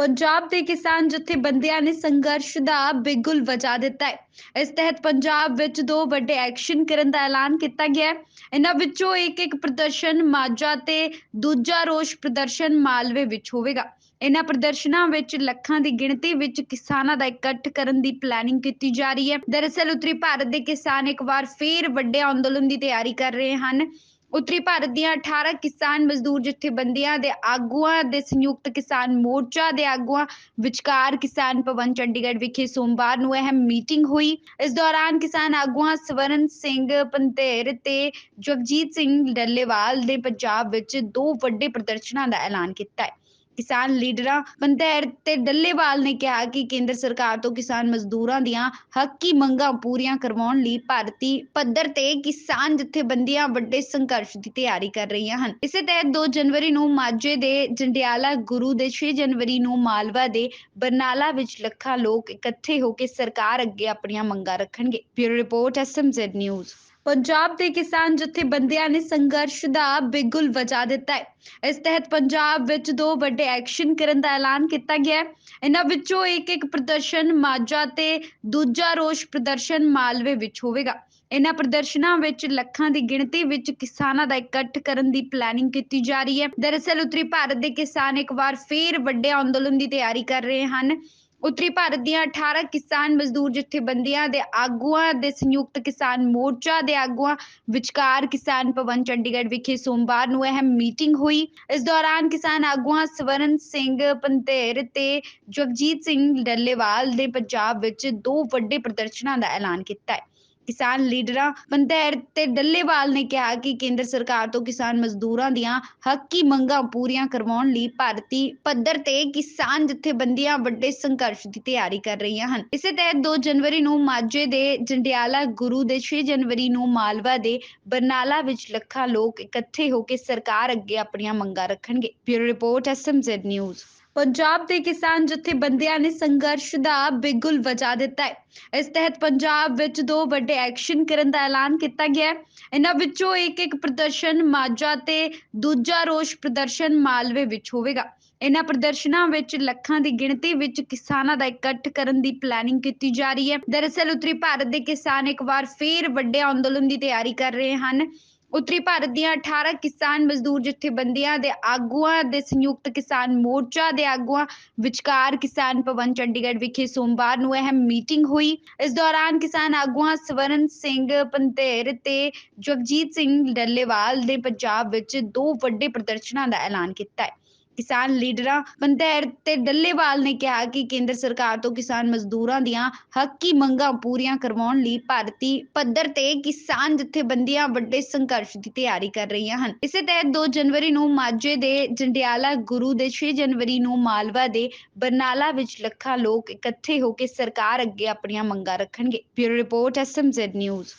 ਪੰਜਾਬ ਦੇ ਕਿਸਾਨ ਜਥੇਬੰਦੀਆਂ ਨੇ ਸੰਘਰਸ਼ ਦਾ ਬਿਗੁਲ ਵਜਾ ਦਿੱਤਾ ਹੈ। ਇਸ ਤਹਿਤ ਪੰਜਾਬ ਵਿੱਚ ਦੋ ਵੱਡੇ ਐਕਸ਼ਨ ਕਰਨ ਦਾ ਐਲਾਨ ਕੀਤਾ ਗਿਆ ਹੈ। ਇਹਨਾਂ ਵਿੱਚੋਂ ਇੱਕ ਇੱਕ ਪ੍ਰਦਰਸ਼ਨ ਮਾਝਾ ਤੇ ਦੂਜਾ ਰੋਸ ਪ੍ਰਦਰਸ਼ਨ ਮਾਲਵੇ ਵਿੱਚ ਹੋਵੇਗਾ। ਇਹਨਾਂ ਪ੍ਰਦਰਸ਼ਨਾਂ ਵਿੱਚ ਲੱਖਾਂ ਦੀ ਗਿਣਤੀ ਵਿੱਚ ਕਿਸਾਨਾਂ ਦਾ ਇਕੱਠ ਕਰਨ ਦੀ ਪਲੈਨਿੰਗ ਕੀਤੀ ਜਾ ਰਹੀ ਹੈ। ਦਰਅਸਲ ਉੱਤਰੀ ਭਾਰਤ ਦੇ ਕਿਸਾਨ ਇੱਕ ਵਾਰ ਫੇਰ ਵੱਡੇ ਅੰਦੋਲਨ ਦੀ ਤਿਆਰੀ ਕਰ ਰਹੇ ਹਨ। ਉੱਤਰੀ ਭਾਰਤ ਦੀਆਂ 18 ਕਿਸਾਨ ਮਜ਼ਦੂਰ ਜਥੇਬੰਦੀਆਂ ਦੇ ਆਗੂਆਂ ਦੇ ਸੰਯੁਕਤ ਕਿਸਾਨ ਮੋਰਚਾ ਦੇ ਆਗੂਆਂ, ਵਿਚਕਾਰ ਕਿਸਾਨ ਭਵਨ ਚੰਡੀਗੜ੍ਹ ਵਿਖੇ ਸੋਮਵਾਰ ਨੂੰ ਅਹਿਮ ਮੀਟਿੰਗ ਹੋਈ। ਇਸ ਦੌਰਾਨ ਕਿਸਾਨ ਆਗੂਆਂ ਸਵਰਨ ਸਿੰਘ ਪੰਤੇਰ ਤੇ ਜਗਜੀਤ ਸਿੰਘ ਡੱਲੇਵਾਲ ਨੇ ਪੰਜਾਬ ਵਿੱਚ ਦੋ ਵੱਡੇ ਪ੍ਰਦਰਸ਼ਨਾਂ ਦਾ ਐਲਾਨ ਕੀਤਾ ਹੈ। ਕਿਸਾਨ ਲੀਡਰਾਂ ਪੰਤੇਰ ਤੇ ਡੱਲੇਵਾਲ ਨੇ ਕਿਹਾ ਕਿ ਕੇਂਦਰ ਸਰਕਾਰ ਤੋਂ ਕਿਸਾਨ ਮਜ਼ਦੂਰਾਂ ਦੀਆਂ ਹੱਕੀ ਮੰਗਾਂ ਪੂਰੀਆਂ ਕਰਵਾਉਣ ਲਈ ਭਾਰਤੀ ਪੱਧਰ ਤੇ ਕਿਸਾਨ ਜਥੇਬੰਦੀਆਂ ਵੱਡੇ ਸੰਘਰਸ਼ ਦੀ ਤਿਆਰੀ ਕਰ ਰਹੀਆਂ ਹਨ। ਇਸੇ ਤਹਿਤ 2 ਜਨਵਰੀ ਨੂੰ ਮਾਝੇ ਦੇ ਜੰਡਿਆਲਾ ਗੁਰੂ ਦੇ 6 ਜਨਵਰੀ ਨੂੰ ਮਾਲਵਾ ਦੇ ਬਰਨਾਲਾ ਵਿੱਚ ਲੱਖਾਂ ਲੋਕ ਇਕੱਠੇ ਹੋ ਕੇ ਸਰਕਾਰ ਅੱਗੇ ਆਪਣੀਆਂ ਮੰਗਾਂ ਰੱਖਣਗੇ। Bureau report SMZ news. Punjab ਦੇ ਕਿਸਾਨ ਜਥੇਬੰਦੀਆਂ ਨੇ ਸੰਘਰਸ਼ ਦਾ ਬਿਗੁਲ ਵਜਾ ਦਿੱਤਾ ਹੈ। ਇਸ ਤਹਿਤ ਪੰਜਾਬ ਵਿੱਚ ਦੋ ਵੱਡੇ ਐਕਸ਼ਨ ਕਰਨ ਦਾ ਐਲਾਨ ਕੀਤਾ ਗਿਆ ਹੈ। ਇਹਨਾਂ ਵਿੱਚੋਂ ਇੱਕ ਇੱਕ ਪ੍ਰਦਰਸ਼ਨ ਮਾਝਾ ਤੇ ਦੂਜਾ ਰੋਸ ਪ੍ਰਦਰਸ਼ਨ ਮਾਲਵੇ ਵਿੱਚ ਹੋਵੇਗਾ। ਇਹਨਾਂ ਪ੍ਰਦਰਸ਼ਨਾਂ ਵਿੱਚ ਲੱਖਾਂ ਦੀ ਗਿਣਤੀ ਵਿੱਚ ਕਿਸਾਨਾਂ ਦਾ ਇਕੱਠ ਕਰਨ ਦੀ ਪਲੈਨਿੰਗ ਕੀਤੀ ਜਾ ਰਹੀ ਹੈ। ਦਰਅਸਲ ਉੱਤਰੀ ਭਾਰਤ ਦੇ ਕਿਸਾਨ ਇੱਕ ਵਾਰ ਫੇਰ ਵੱਡੇ ਅੰਦੋਲਨ ਦੀ ਤਿਆਰੀ ਕਰ ਰਹੇ ਹਨ। ਉੱਤਰੀ ਭਾਰਤ ਦੀਆਂ 18 ਕਿਸਾਨ ਮਜ਼ਦੂਰ ਜਥੇਬੰਦੀਆਂ ਦੇ ਆਗੂਆਂ ਦੇ ਸੰਯੁਕਤ ਕਿਸਾਨ ਮੋਰਚਾ ਦੇ ਆਗੂਆਂ, ਵਿਚਕਾਰ ਕਿਸਾਨ ਭਵਨ ਚੰਡੀਗੜ੍ਹ ਵਿਖੇ ਸੋਮਵਾਰ ਨੂੰ ਅਹਿਮ ਮੀਟਿੰਗ ਹੋਈ। ਇਸ ਦੌਰਾਨ ਕਿਸਾਨ ਆਗੂਆਂ ਸਵਰਨ ਸਿੰਘ ਪੰਤੇਰ ਤੇ ਜਗਜੀਤ ਸਿੰਘ ਡੱਲੇਵਾਲ ਨੇ ਪੰਜਾਬ ਵਿੱਚ ਦੋ ਵੱਡੇ ਪ੍ਰਦਰਸ਼ਨਾਂ ਦਾ ਐਲਾਨ ਕੀਤਾ ਹੈ। ਕਿਸਾਨ ਲੀਡਰਾਂ ਪੰਤੇਰ ਤੇ ਡੱਲੇਵਾਲ ਨੇ ਕਿਹਾ ਕਿ ਕੇਂਦਰ ਸਰਕਾਰ ਤੋਂ ਕਿਸਾਨ ਮਜ਼ਦੂਰਾਂ ਦੀਆਂ ਹੱਕੀ ਮੰਗਾਂ ਪੂਰੀਆਂ ਕਰਵਾਉਣ ਲਈ ਭਾਰਤੀ ਪੱਧਰ ਤੇ ਕਿਸਾਨ ਜਥੇਬੰਦੀਆਂ ਵੱਡੇ ਸੰਘਰਸ਼ ਦੀ ਤਿਆਰੀ ਕਰ ਰਹੀਆਂ ਹਨ। ਇਸੇ ਤਹਿਤ 2 ਜਨਵਰੀ ਨੂੰ ਮਾਝੇ ਦੇ ਜੰਡਿਆਲਾ ਗੁਰੂ ਦੇ 6 ਜਨਵਰੀ ਨੂੰ ਮਾਲਵਾ ਦੇ ਬਰਨਾਲਾ ਵਿੱਚ ਲੱਖਾਂ ਲੋਕ ਇਕੱਠੇ ਹੋ ਕੇ ਸਰਕਾਰ ਅੱਗੇ ਆਪਣੀਆਂ ਮੰਗਾਂ ਰੱਖਣਗੇ। Bureau report SMZ news. Punjab ਦੇ ਕਿਸਾਨ ਜਥੇਬੰਦੀਆਂ ਨੇ ਸੰਘਰਸ਼ ਦਾ ਬਿਗੁਲ ਵਜਾ ਦਿੱਤਾ ਹੈ। ਇਸ ਤਹਿਤ ਪੰਜਾਬ ਵਿੱਚ ਦੋ ਵੱਡੇ ਐਕਸ਼ਨ ਕਰਨ ਦਾ ਐਲਾਨ ਕੀਤਾ ਗਿਆ ਹੈ। ਇਹਨਾਂ ਵਿੱਚੋਂ ਇੱਕ ਇੱਕ ਪ੍ਰਦਰਸ਼ਨ ਮਾਝਾ ਤੇ ਦੂਜਾ ਰੋਸ ਪ੍ਰਦਰਸ਼ਨ ਮਾਲਵੇ ਵਿੱਚ ਹੋਵੇਗਾ। ਇਹਨਾਂ ਪ੍ਰਦਰਸ਼ਨਾਂ ਵਿੱਚ ਲੱਖਾਂ ਦੀ ਗਿਣਤੀ ਵਿੱਚ ਕਿਸਾਨਾਂ ਦਾ ਇਕੱਠ ਕਰਨ ਦੀ ਪਲੈਨਿੰਗ ਕੀਤੀ ਜਾ ਰਹੀ ਹੈ। ਦਰਅਸਲ ਉੱਤਰੀ ਭਾਰਤ ਦੇ ਕਿਸਾਨ ਇੱਕ ਵਾਰ ਫੇਰ ਵੱਡੇ ਅੰਦੋਲਨ ਦੀ ਤਿਆਰੀ ਕਰ ਰਹੇ ਹਨ। ਉੱਤਰੀ ਭਾਰਤ ਦੀਆਂ 18 ਕਿਸਾਨ ਮਜ਼ਦੂਰ ਜਥੇਬੰਦੀਆਂ ਦੇ ਆਗੂਆਂ ਦੇ ਸੰਯੁਕਤ ਕਿਸਾਨ ਮੋਰਚਾ ਦੇ ਆਗੂਆਂ, ਵਿਚਕਾਰ ਕਿਸਾਨ ਭਵਨ ਚੰਡੀਗੜ੍ਹ ਵਿਖੇ ਸੋਮਵਾਰ ਨੂੰ ਅਹਿਮ ਮੀਟਿੰਗ ਹੋਈ। ਇਸ ਦੌਰਾਨ ਕਿਸਾਨ ਆਗੂਆਂ ਸਵਰਨ ਸਿੰਘ ਪੰਤੇਰ ਤੇ ਜਗਜੀਤ ਸਿੰਘ ਡੱਲੇਵਾਲ ਨੇ ਪੰਜਾਬ ਵਿੱਚ ਦੋ ਵੱਡੇ ਪ੍ਰਦਰਸ਼ਨਾਂ ਦਾ ਐਲਾਨ ਕੀਤਾ ਹੈ। ਕਿਸਾਨ ਲੀਡਰਾਂ ਪੰਤੇਰ ਤੇ ਡੱਲੇਵਾਲ ਨੇ ਕਿਹਾ ਕਿ ਕੇਂਦਰ ਸਰਕਾਰ ਤੋਂ ਕਿਸਾਨ ਮਜ਼ਦੂਰਾਂ ਦੀਆਂ ਹੱਕੀ ਮੰਗਾਂ ਪੂਰੀਆਂ ਕਰਵਾਉਣ ਲਈ ਭਾਰਤੀ ਪੱਧਰ ਤੇ ਕਿਸਾਨ ਜਥੇਬੰਦੀਆਂ ਵੱਡੇ ਸੰਘਰਸ਼ ਦੀ ਤਿਆਰੀ ਕਰ ਰਹੀਆਂ ਹਨ। ਇਸੇ ਤਹਿਤ 2 ਜਨਵਰੀ ਨੂੰ ਮਾਝੇ ਦੇ ਜੰਡਿਆਲਾ ਗੁਰੂ ਦੇ 6 ਜਨਵਰੀ ਨੂੰ ਮਾਲਵਾ ਦੇ ਬਰਨਾਲਾ ਵਿੱਚ ਲੱਖਾਂ ਲੋਕ ਇਕੱਠੇ ਹੋ ਕੇ ਸਰਕਾਰ ਅੱਗੇ ਆਪਣੀਆਂ ਮੰਗਾਂ ਰੱਖਣਗੇ। Bureau report SMZ news.